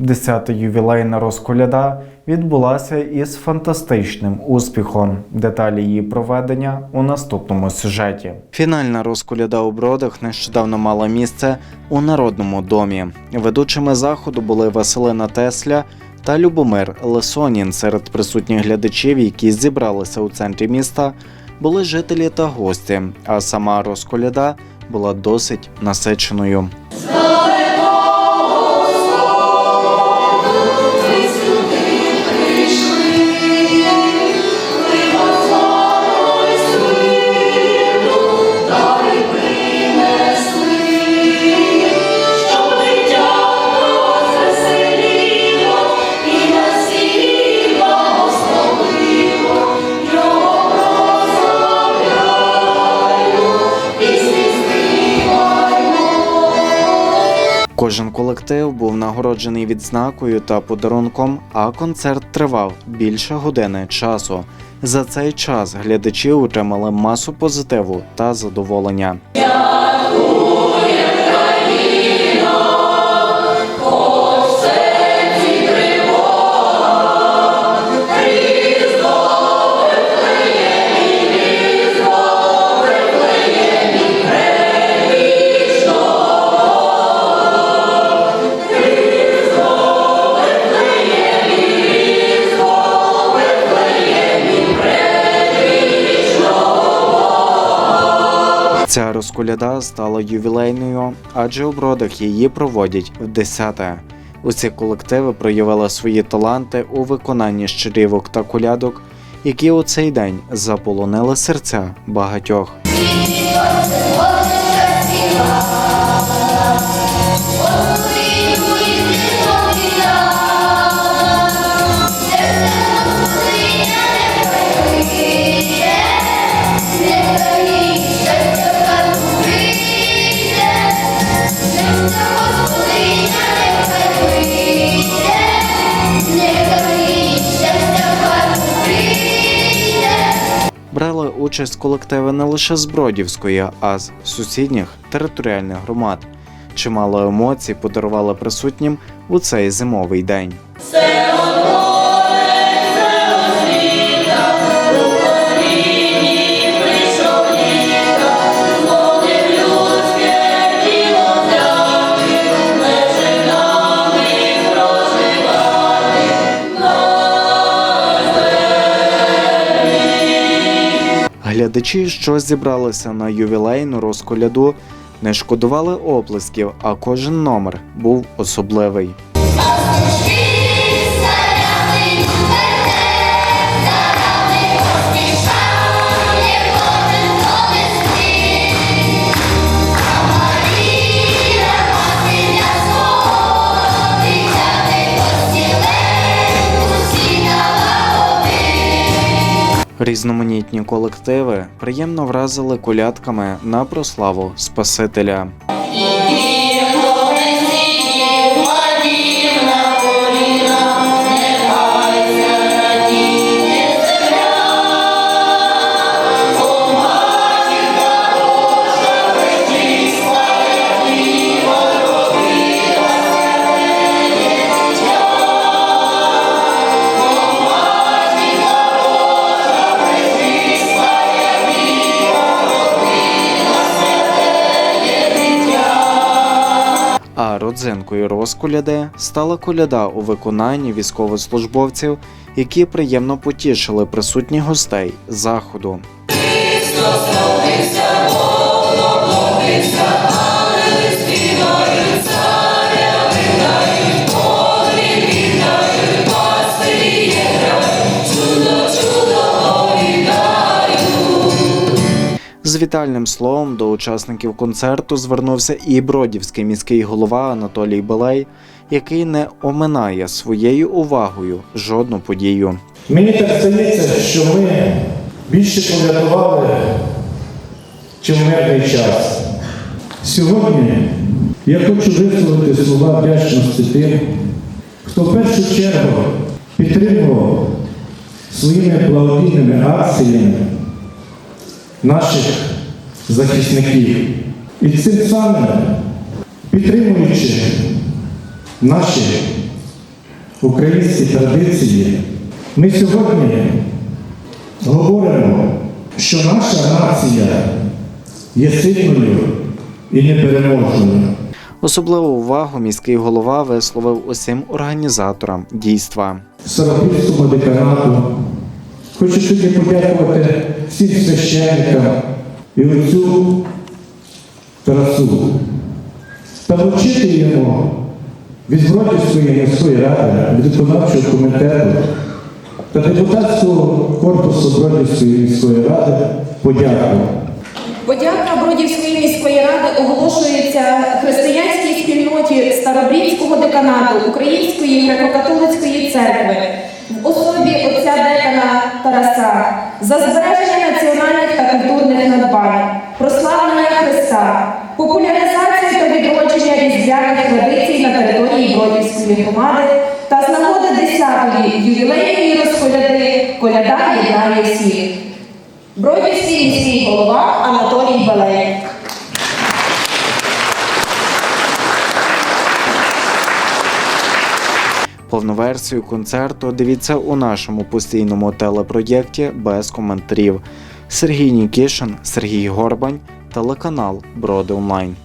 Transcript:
Десята ювілейна розколяда відбулася із фантастичним успіхом. Деталі її проведення у наступному сюжеті. Фінальна розколяда у бродах нещодавно мала місце у народному домі. Ведучими заходу були Василина Тесля та Любомир Лесонін. Серед присутніх глядачів, які зібралися у центрі міста, були жителі та гості. А сама розколяда була досить насиченою. Кожен колектив був нагороджений відзнакою та подарунком, а концерт тривав більше години часу. За цей час глядачі отримали масу позитиву та задоволення. Ця розколяда стала ювілейною, адже у бродах її проводять в десяте. Усі колективи проявили свої таланти у виконанні щирівок та колядок, які у цей день заполонили серця багатьох. Участь колективи не лише з Бродівської, а з сусідніх територіальних громад. Чимало емоцій подарували присутнім у цей зимовий день. Глядачі, що зібралися на ювілейну розколяду, не шкодували оплесків, а кожен номер був особливий. Різноманітні колективи приємно вразили колядками на прославу Спасителя. Родзинкою розколяди стала коляда у виконанні військовослужбовців, які приємно потішили присутніх гостей заходу. Вітальним словом до учасників концерту звернувся і бродівський міський голова Анатолій Белей, який не оминає своєю увагою жодну подію. Мені так здається, що ми більше поврятували, чим мирний час. Сьогодні я хочу висловити слова вдячності тим, хто в першу чергу підтримував своїми благодійними акціями наших захисників. І цим самим підтримуючи наші українські традиції, ми сьогодні говоримо, що наша нація є сильною і непереможною. Особливу увагу міський голова висловив усім організаторам дійства. Старопільському деканату. Хочу сьогодні подякувати всім священникам і отцю Тарасу та вручити йому від Бродівської міської ради, від виконавчого комітету та депутатського корпусу Бродівської міської ради подяку. Подяка Бродівської міської ради оголошується християнській спільноті Старобрідського деканату Української греко-католицької церкви в особі отця декана Тараса за збереження національних та культурних надбань, прославлення Христа, популяризацію та відродження різдвяних традицій на території Бродівської громади та з нагоди 10-ї ювілейної розколяди коляда єднає всіх. Бродівський міський голова Анатолій Балей. Повну версію концерту дивіться у нашому постійному телепроєкті без коментарів. Сергій Нікішин, Сергій Горбань, телеканал Броди Онлайн.